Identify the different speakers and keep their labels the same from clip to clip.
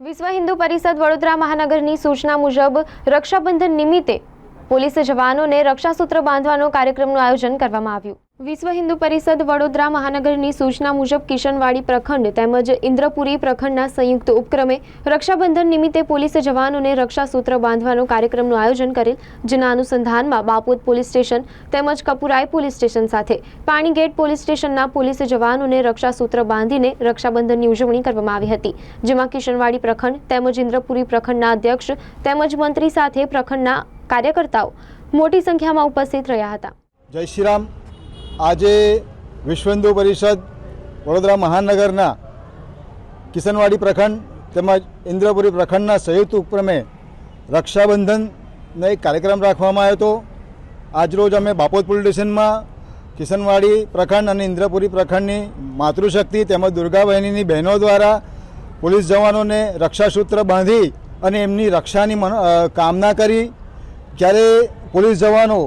Speaker 1: વિશ્વ હિન્દુ પરિષદ વડોદરા મહાનગરની સૂચના મુજબ રક્ષાબંધન નિમિત્તે પોલીસ જવાનોને રક્ષાસૂત્ર બાંધવાનો કાર્યક્રમનું આયોજન કરવામાં આવ્યું. વિશ્વ હિન્દુ પરિષદ વડોદરા મહાનગરની સૂચના મુજબ કિશનવાડી પ્રખંડ તેમજ ઇન્દ્રપુરી પ્રખંડના સંયુક્ત ઉપક્રમે રક્ષાબંધન નિમિત્તે પોલીસ જવાનોને રક્ષાસૂત્ર બાંધવાનો કાર્યક્રમનું આયોજન કરેલ, જેના અનુસંધાનમાં બાપોદ પોલીસ સ્ટેશન તેમજ કપુરાઈ પોલીસ સ્ટેશન સાથે પાણીગેટ પોલીસ સ્ટેશનના પોલીસ જવાનોને રક્ષાસૂત્ર બાંધીને રક્ષાબંધનની ઉજવણી કરવામાં આવી હતી, જેમાં કિશનવાડી પ્રખંડ તેમજ ઇન્દ્રપુરી પ્રખંડના અધ્યક્ષ તેમજ મંત્રી સાથે પ્રખંડના કાર્યકર્તાઓ મોટી સંખ્યામાં ઉપસ્થિત રહ્યા હતા.
Speaker 2: જય શ્રી રામ. આજે વિશ્વ હિન્દુ પરિષદ વડોદરા મહાનગરના કિશનવાડી પ્રખંડ તેમજ ઇન્દ્રપુરી પ્રખંડના સંયુક્ત ઉપક્રમે રક્ષાબંધનનો એક કાર્યક્રમ રાખવામાં આવ્યો હતો. આજરોજ અમે બાપોદ પોલીસ સ્ટેશનમાં કિશનવાડી પ્રખંડ અને ઇન્દ્રપુરી પ્રખંડની માતૃશક્તિ તેમજ દુર્ગા બહેનીની બહેનો દ્વારા પોલીસ જવાનોને રક્ષાસૂત્ર બાંધી અને એમની રક્ષાની કામના કરી. જ્યારે પોલીસ જવાનો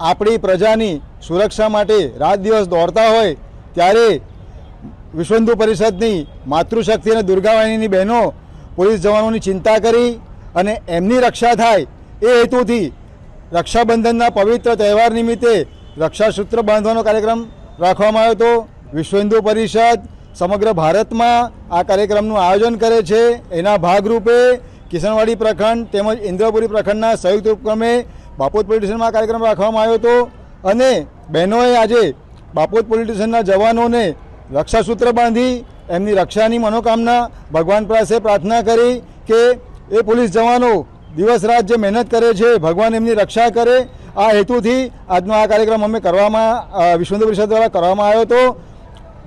Speaker 2: આપણી પ્રજાની સુરક્ષા માટે રાત દિવસ દોડતા હોય ત્યારે વિશ્વ પરિષદની માતૃશક્તિ અને દુર્ગાવાહિનીની બહેનો પોલીસ જવાનોની ચિંતા કરી અને એમની રક્ષા થાય એ હેતુથી રક્ષાબંધનના પવિત્ર તહેવાર નિમિત્તે રક્ષાસૂત્ર બાંધવાનો કાર્યક્રમ રાખવામાં આવ્યો હતો. વિશ્વ હિન્દુ પરિષદ સમગ્ર ભારતમાં આ કાર્યક્રમનું આયોજન કરે છે. એના ભાગરૂપે કિશનવાડી પ્રખંડ તેમજ ઇન્દ્રપુરી પ્રખંડના સંયુક્ત ઉપક્રમે બાપોદ પોલીસ આ કાર્યક્રમ રાખવામાં આવ્યો હતો અને બહેનોએ આજે બાપોદ પોલીસ સ્ટેશનના જવાનોને રક્ષાસૂત્ર બાંધી એમની રક્ષાની મનોકામના ભગવાન પાસે પ્રાર્થના કરી કે એ પોલીસ જવાનો દિવસ રાત જે મહેનત કરે છે, ભગવાન એમની રક્ષા કરે, આ હેતુથી આજનો આ કાર્યક્રમ અમે કરવામાં વિશ્વ પરિષદ દ્વારા કરવામાં આવ્યો હતો.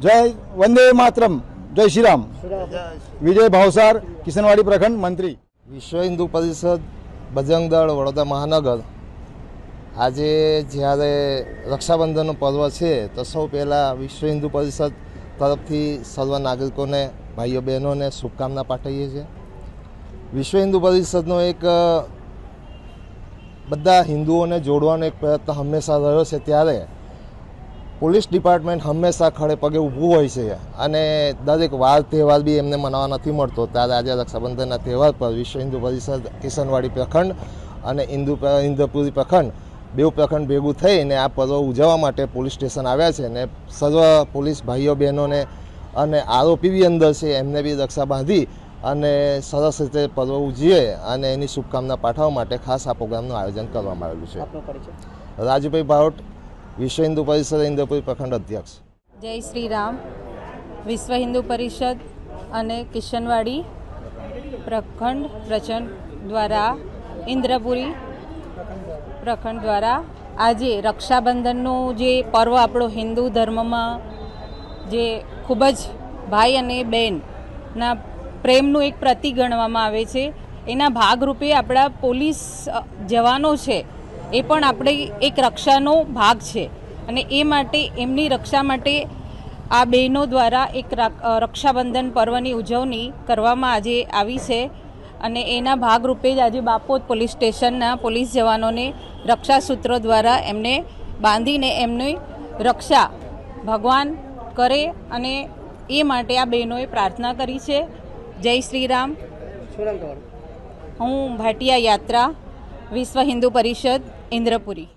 Speaker 2: જય વંદે માતરમ. જય શ્રી રામ. વિજય ભાવસાર, કિશનવાડી પ્રખંડ મંત્રી.
Speaker 3: વિશ્વ હિન્દુ પરિષદ બજરંગ દળ વડોદરા મહાનગર. આજે જ્યારે રક્ષાબંધનનો પર્વ છે, તો સૌ પહેલાં વિશ્વ હિન્દુ પરિષદ તરફથી સર્વ નાગરિકોને, ભાઈઓ બહેનોને શુભકામના પાઠવીએ છીએ. વિશ્વ હિન્દુ પરિષદનો એક બધા હિન્દુઓને જોડવાનો એક પ્રયત્ન હંમેશા રહ્યો છે ત્યારે પોલીસ ડિપાર્ટમેન્ટ હંમેશા ખડે પગે ઊભું હોય છે અને દરેક વાર તહેવાર બી એમને મનાવવા નથી મળતો. ત્યારે આજે રક્ષાબંધનના તહેવાર પર વિશ્વ હિન્દુ પરિષદ કિશનવાડી પ્રખંડ અને ઇન્દુ ઇન્દ્રપુરી પ્રખંડ બેઉ પ્રખંડ ભેગું થઈને આ પર્વ ઉજવવા માટે પોલીસ સ્ટેશન આવ્યા છે ને સર્વ પોલીસ ભાઈઓ બહેનોને અને આરોપી બી અંદર છે એમને બી રક્ષા બાંધી અને સરસ રીતે પર્વ ઉજવીએ અને એની શુભકામના પાઠવવા માટે ખાસ આ પ્રોગ્રામનું આયોજન કરવામાં આવેલું છે. રાજુભાઈ ભાવટ વિશ્વ હિન્દુ પરિષદ ઇન્દ્રપુરી પ્રખંડ અધ્યક્ષ.
Speaker 4: જય શ્રી રામ. વિશ્વ હિન્દુ પરિષદ અને કિશનવાડી પ્રખંડ પ્રચંડ દ્વારા ઇન્દ્રપુરી પ્રખંડ દ્વારા આજે રક્ષાબંધનનું જે પર્વ આપણો હિન્દુ ધર્મમાં જે ખૂબ જ ભાઈ અને બહેનના પ્રેમનું એક પ્રતિક ગણવામાં આવે છે, એના ભાગરૂપે આપણા પોલીસ જવાનો છે, એ પણ આપણે એક રક્ષાનો ભાગ છે. અને એ માટે, એમની રક્ષા માટે આ બહેનો દ્વારા એક રક્ષાબંધન પર્વની ઉજવણી કરવામાં આજે આવી છે. અને એના ભાગરૂપે જ આજે બાપોદ પોલીસ સ્ટેશનના પોલીસ જવાનોને રક્ષા સૂત્રો દ્વારા એમને બાંધીને એમની રક્ષા ભગવાન કરે અને એ માટે આ બહેનોએ પ્રાર્થના કરી છે. જય શ્રી રામ હું ભાટિયા યાત્રા વિશ્વ હિન્દુ પરિષદ ઇન્દ્રપુરી.